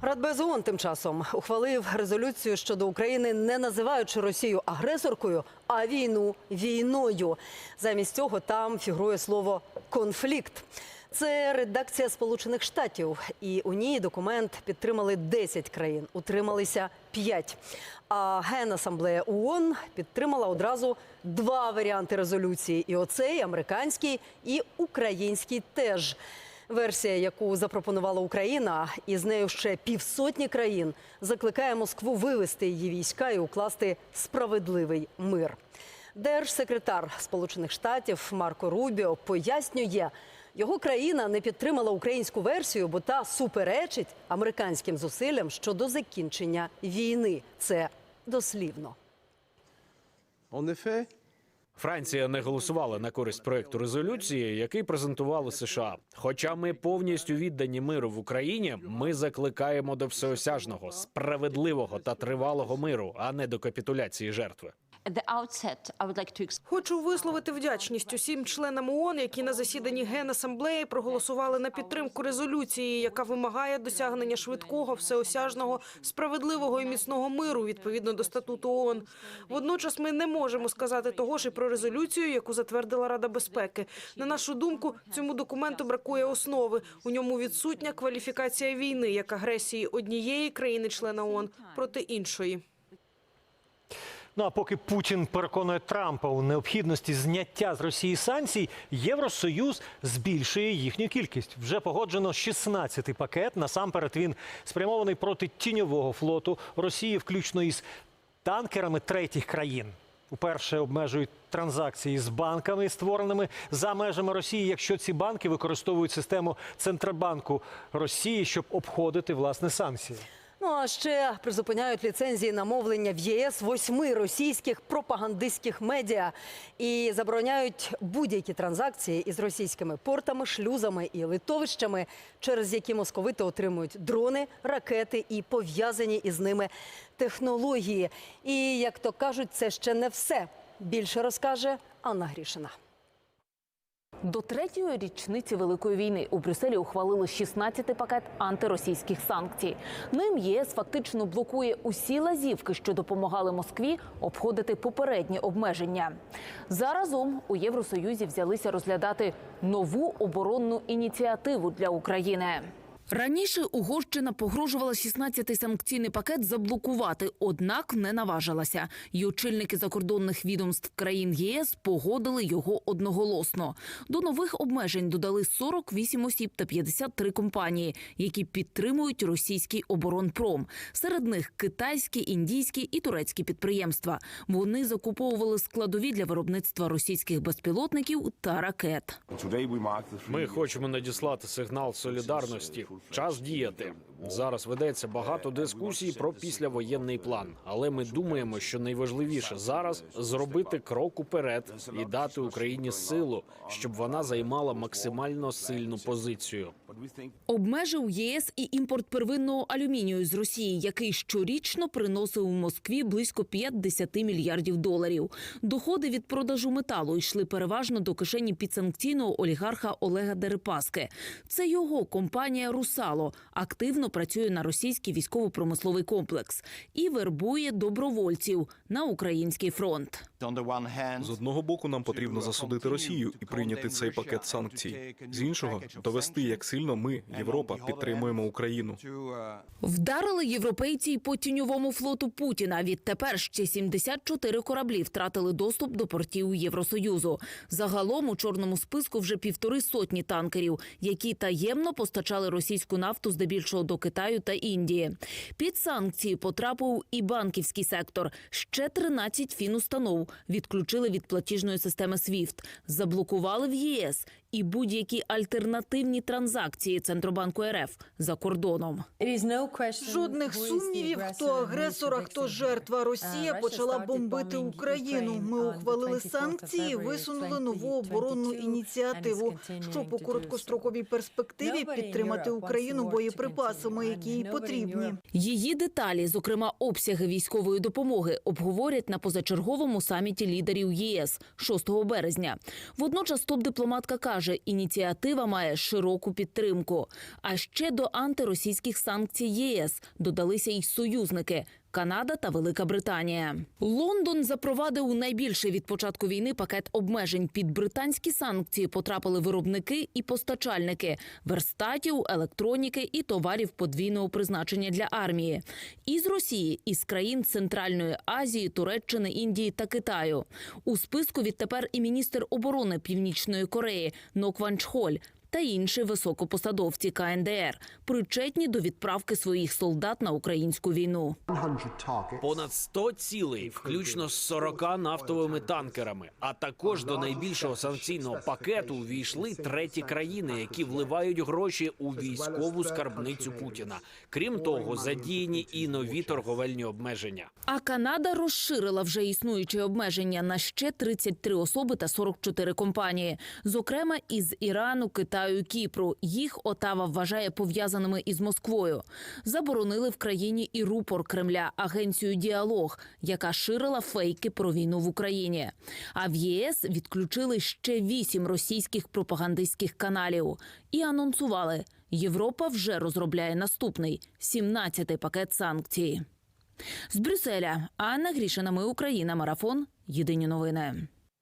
Радбез ООН тим часом ухвалив резолюцію щодо України, не називаючи Росію агресоркою, а війну війною. Замість цього там фігурує слово конфлікт. Це редакція Сполучених Штатів, і у ній документ підтримали 10 країн, утрималися 5. А Генасамблея ООН підтримала одразу два варіанти резолюції: і оцей американський, і український теж. Версія, яку запропонувала Україна, і з нею ще півсотні країн, закликає Москву вивести її війська і укласти справедливий мир. Держсекретар Сполучених Штатів Марко Рубіо пояснює, його країна не підтримала українську версію, бо та суперечить американським зусиллям щодо закінчення війни. Це дослівно. En effet, Франція не голосувала на користь проекту резолюції, який презентували США. Хоча ми повністю віддані миру в Україні, ми закликаємо до всеосяжного, справедливого та тривалого миру, а не до капітуляції жертви. Хочу висловити вдячність усім членам ООН, які на засіданні Генасамблеї проголосували на підтримку резолюції, яка вимагає досягнення швидкого, всеосяжного, справедливого і міцного миру відповідно до статуту ООН. Водночас ми не можемо сказати того ж і про резолюцію, яку затвердила Рада безпеки. На нашу думку, цьому документу бракує основи. У ньому відсутня кваліфікація війни як агресії однієї країни-члена ООН проти іншої. Ну а поки Путін переконує Трампа у необхідності зняття з Росії санкцій, Євросоюз збільшує їхню кількість. Вже погоджено 16-й пакет. Насамперед він спрямований проти тіньового флоту Росії, включно із танкерами третіх країн. Уперше обмежують транзакції з банками, створеними за межами Росії, якщо ці банки використовують систему Центробанку Росії, щоб обходити власне санкції. Ну а ще призупиняють ліцензії на мовлення в ЄС восьми російських пропагандистських медіа і забороняють будь-які транзакції із російськими портами, шлюзами і литовищами, через які московити отримують дрони, ракети і пов'язані із ними технології. І як то кажуть, це ще не все. Більше розкаже Анна Грішина. До третьої річниці Великої війни у Брюсселі ухвалили 16-й пакет антиросійських санкцій. Ним ЄС фактично блокує усі лазівки, що допомагали Москві обходити попередні обмеження. Заразом у Євросоюзі взялися розглядати нову оборонну ініціативу для України. Раніше Угорщина погрожувала 16-й санкційний пакет заблокувати, однак не наважилася. І очільники закордонних відомств країн ЄС погодили його одноголосно. До нових обмежень додали 48 осіб та 53 компанії, які підтримують російський оборонпром. Серед них китайські, індійські і турецькі підприємства. Вони закуповували складові для виробництва російських безпілотників та ракет. Ми хочемо надіслати сигнал солідарності. Час діяти. Зараз ведеться багато дискусій про післявоєнний план, але ми думаємо, що найважливіше зараз зробити крок уперед і дати Україні силу, щоб вона займала максимально сильну позицію. Обмежив ЄС і імпорт первинного алюмінію з Росії, який щорічно приносив у Москві близько 50 мільярдів доларів. Доходи від продажу металу йшли переважно до кишені підсанкційного олігарха Олега Дерипаски. Це його компанія Русало активно працює на російський військово-промисловий комплекс і вербує добровольців на український фронт. З одного боку, нам потрібно засудити Росію і прийняти цей пакет санкцій. З іншого довести, як сильно ми, Європа, підтримуємо Україну. Вдарили європейці й по тіньовому флоту Путіна. Відтепер ще 74 кораблі втратили доступ до портів Євросоюзу. Загалом у чорному списку вже півтори сотні танкерів, які таємно постачали російську нафту здебільшого до Китаю та Індії. Під санкції потрапив і банківський сектор. Ще 13 фінустанов відключили від платіжної системи SWIFT, заблокували в ЄС і будь-які альтернативні транзакції Центробанку РФ за кордоном. Жодних сумнівів, хто агресор, а хто жертва. Росія почала бомбити Україну. Ми ухвалили санкції, висунули нову оборонну ініціативу, щоб у короткостроковій перспективі підтримати Україну боєприпасами, які їй потрібні. Її деталі, зокрема обсяги військової допомоги, обговорять на позачерговому саміті лідерів ЄС 6 березня. Водночас топ-дипломатка каже, ініціатива має широку підтримку. А ще до антиросійських санкцій ЄС додалися й союзники. Канада та Велика Британія. Лондон запровадив найбільший від початку війни пакет обмежень. Під британські санкції потрапили виробники і постачальники верстатів, електроніки і товарів подвійного призначення для армії. Із Росії, із країн Центральної Азії, Туреччини, Індії та Китаю. У списку відтепер і міністр оборони Північної Кореї Нок Ван Чхоль та інші високопосадовці КНДР, причетні до відправки своїх солдат на українську війну. Понад 100 цілей, включно з 40 нафтовими танкерами. А також до найбільшого санкційного пакету увійшли треті країни, які вливають гроші у військову скарбницю Путіна. Крім того, задіяні і нові торговельні обмеження. А Канада розширила вже існуючі обмеження на ще 33 особи та 44 компанії, зокрема із Ірану, Китаю, Кіпру. Їх Отава вважає пов'язаними із Москвою. Заборонили в країні і рупор Кремля агенцію Діалог, яка ширила фейки про війну в Україні. А в ЄС відключили ще вісім російських пропагандистських каналів і анонсували, Європа вже розробляє наступний 17-й пакет санкцій. З Брюсселя Анна Грішина. Ми Україна. Марафон. Єдині новини.